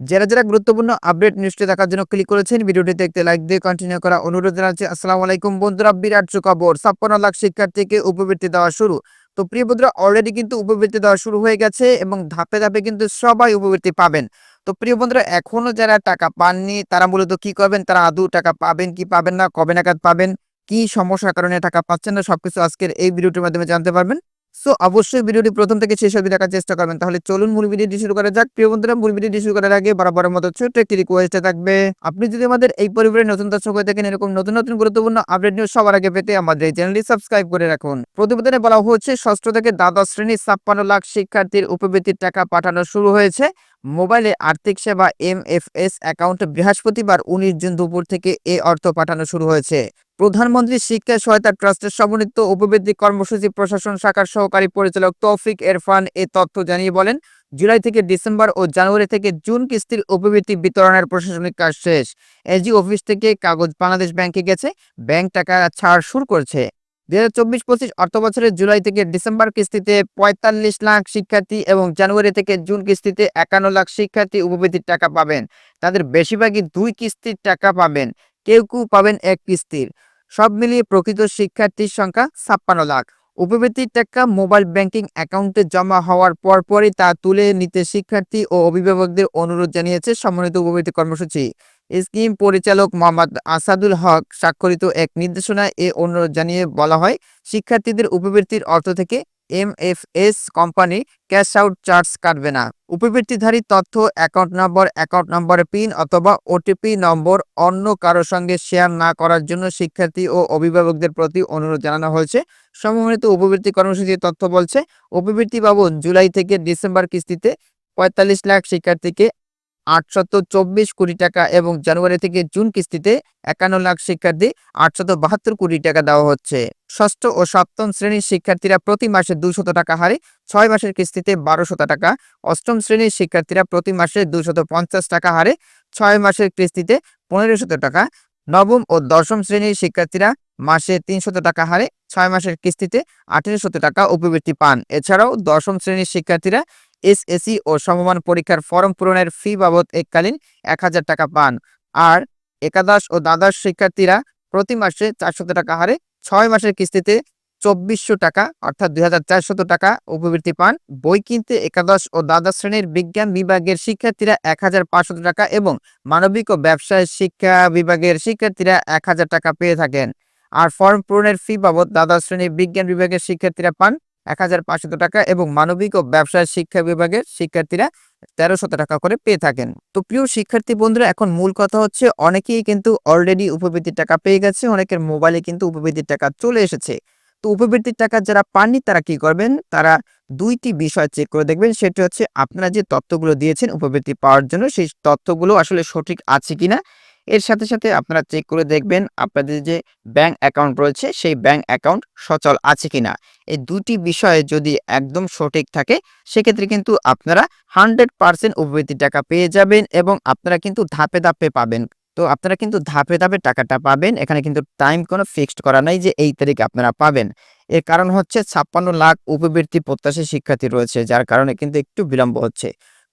যারা যারা গুরুত্বপূর্ণ আপডেট নিউজটি দেখার জন্য ক্লিক করেছেন ভিডিওটি দেখতে লাইক দিয়ে কন্টিনিউ করা অনুরোধ জানাচ্ছি। আসসালামু আলাইকুম বন্ধুরা, বিরাট সুখবর। ছাপ্পান্ন লাখ শিক্ষার্থীকে উপবৃত্তি দেওয়া শুরু। তো প্রিয় বন্ধুরা অলরেডি কিন্তু উপবৃত্তি দেওয়া শুরু হয়ে গেছে এবং ধাপে ধাপে কিন্তু সবাই উপবৃত্তি পাবেন। তো প্রিয় বন্ধুরা, এখনও যারা টাকা পাননি, তারা মূলত কি করবেন? তারা আদৌ টাকা পাবেন কি পাবেন না? কবে নাগাদ পাবেন? কি সমস্যার কারণে টাকা পাচ্ছেন না? সবকিছু আজকের এই ভিডিওটির মাধ্যমে জানতে পারবেন। সো অবশ্যই ভিডিওটি প্রথম থেকে শেষ অবধি দেখার চেষ্টা করবেন। তাহলে চলুন মূল ভিডিওটি শুরু করা যাক। প্রিয় বন্ধুরা, মূল ভিডিওটি শুরু করার আগে বরাবরের মতো ছোট্ট একটি রিকোয়েস্ট থাকবে, আপনি যদি আমাদের এই পরিবারের নতুন দর্শক হয়ে থাকেন, এরকম নতুন নতুন গুরুত্বপূর্ণ আপডেট নিউজ সবার আগে পেতে আমাদের এই চ্যানেলটি সাবস্ক্রাইব করে রাখুন। প্রতিবেদনে বলা হচ্ছে, ষষ্ঠ থেকে দ্বাদশ শ্রেণির ছাপ্পান্ন লাখ শিক্ষার্থীর উপবৃত্তির টাকা পাঠানো শুরু হয়েছে। মোবাইলে আর্থিক সেবা এম এফ এস অ্যাকাউন্টে বৃহস্পতিবার উনিশ জুন দুপুর থেকে এ অর্থ পাঠানো শুরু হয়েছে। প্রধানমন্ত্রী শিক্ষা সহায়তা ট্রাস্টের সমন্বিত উপবৃত্তি কর্মসূচি প্রশাসন শাখার সহকারী পরিচালক তৌফিক এরফান এ তথ্য জানিয়ে বলেন, জুলাই থেকে ডিসেম্বর ও জানুয়ারি থেকে জুন কিস্তির উপবৃত্তি বিতরণের প্রশাসনিক কাজ শেষ। এজি অফিস থেকে কাগজ বাংলাদেশ ব্যাংকে গেছে, ব্যাংক টাকা ছাড় শুরু করছে। দুই হাজার চব্বিশ পঁচিশ অর্থ বছরের জুলাই থেকে ডিসেম্বর কিস্তিতে পঁয়তাল্লিশ লাখ শিক্ষার্থী এবং জানুয়ারি থেকে জুন কিস্তিতে একান্ন লাখ শিক্ষার্থী উপবৃত্তির টাকা পাবেন। তাদের বেশিরভাগই দুই কিস্তির টাকা পাবেন। কেউ কেউ পাবেন এক কিস্তির। সব মিলিয়ে প্রকৃত শিক্ষার্থীর সংখ্যা ছাপ্পান্ন লাখ। উপবৃত্তির টাকা মোবাইল ব্যাংকিং অ্যাকাউন্টে জমা হওয়ার পরপরই তা তুলে নিতে শিক্ষার্থী ও অভিভাবকদের অনুরোধ জানিয়েছে সমন্বিত উপবৃত্তি কর্মসূচি। স্কিম পরিচালক মোহাম্মদ আসাদুল হক স্বাক্ষরিত এক নির্দেশনায় এ অনুরোধ জানিয়ে বলা হয়, শিক্ষার্থীদের উপবৃত্তির অর্থ থেকে M F S company cash out charge কাটবে না। উপবৃত্তিধারী তথ্য অ্যাকাউন্ট নম্বর অ্যাকাউন্ট নম্বরের পিন অথবা ওটিপি নম্বর অন্য কারও সঙ্গে শেয়ার না করার জন্য শিক্ষার্থী ও অভিভাবকদের প্রতি অনুরোধ জানানো হয়েছে। সমন্বিত উপবৃত্তি কর্মসূচির তথ্য বলছে উপবৃত্তি বাবদ জুলাই থেকে ডিসেম্বর কিস্তিতে পঁয়তাল্লিশ লাখ শিক্ষার্থীকে আটশত চব্বিশ কোটি টাকা এবং জানুয়ারি থেকে জুন কিস্তিতে একান্ন লাখ শিক্ষার্থী আটশত বাহাত্তর কোটি টাকা দেওয়া হচ্ছে। ষষ্ঠ ও সপ্তম শ্রেণির শিক্ষার্থীরা প্রতি মাসে দুশত টাকা হারে ছয় মাসের কিস্তিতে বারোশত টাকা। অষ্টম শ্রেণির শিক্ষার্থীরা প্রতি মাসে দুশত পঞ্চাশ টাকা হারে ছয় মাসের কিস্তিতে পনেরোশত টাকা। নবম ও দশম শ্রেণির শিক্ষার্থীরা মাসে তিনশত টাকা হারে ছয় মাসের কিস্তিতে আঠেরোশত টাকা উপবৃত্তি পান। এছাড়াও দশম শ্রেণির শিক্ষার্থীরা এসএসসি ও সমমান পরীক্ষার ফর্ম পূরণের ফি বাবদ এককালীন এক হাজার টাকা পান। আর একাদশ ও দ্বাদশ শিক্ষার্থীরা প্রতি মাসে চারশত টাকা হারে ছয় মাসের কিস্তিতে চব্বিশশো টাকা, অর্থাৎ দুই টাকা উপবৃত্তি পান। বই কিনতে একাদশ ও দ্বাদশ শ্রেণির বিজ্ঞান বিভাগের শিক্ষার্থীরা এক টাকা এবং মানবিক ও ব্যবসায় শিক্ষা বিভাগের শিক্ষার্থীরা এক হাজার টাকা পেয়ে থাকেন। আর ফর্ম পূরণের ফি বাবদ দ্বাদশ শ্রেণির বিজ্ঞান বিভাগের শিক্ষার্থীরা পান এক হাজার পাঁচশত টাকা এবং মানবিক ও ব্যবসায় শিক্ষা বিভাগের শিক্ষার্থীরা তেরোশত টাকা করে পেয়ে থাকেন। তো প্রিয় শিক্ষার্থী বন্ধুরা, এখন মূল কথা হচ্ছে অনেকেই কিন্তু অলরেডি উপবৃত্তির টাকা পেয়ে গেছে, অনেকের মোবাইলে কিন্তু উপবৃত্তির টাকা চলে এসেছে। তো উপবৃত্তির টাকা যারা পাননি তারা কি করবেন? তারা দুইটি বিষয় চেক করে দেখবেন, সেটি হচ্ছে আপনারা যে তথ্যগুলো দিয়েছেন উপবৃত্তি পাওয়ার জন্য, সেই তথ্যগুলো আসলে সঠিক আছে কিনা এর সাথে সাথে আপনারা চেক করে দেখবেন আপনাদের যে ব্যাংক অ্যাকাউন্ট রয়েছে, সেই ব্যাংক অ্যাকাউন্ট সচল আছে কিনা। এই দুটি বিষয়ে যদি একদম সঠিক থাকে, সেক্ষেত্রে কিন্তু আপনারা হান্ড্রেড পার্সেন্ট উপবৃত্তি টাকা পেয়ে যাবেন এবং আপনারা কিন্তু ধাপে ধাপে পাবেন। তো আপনারা কিন্তু ধাপে ধাপে টাকাটা পাবেন, এখানে কিন্তু টাইম কোনো ফিক্সড করা নাই যে এই তারিখে আপনারা পাবেন। এর কারণ হচ্ছে ছাপ্পান্ন লাখ উপবৃত্তি প্রত্যাশী শিক্ষার্থী রয়েছে, যার কারণে কিন্তু একটু বিলম্ব হচ্ছে।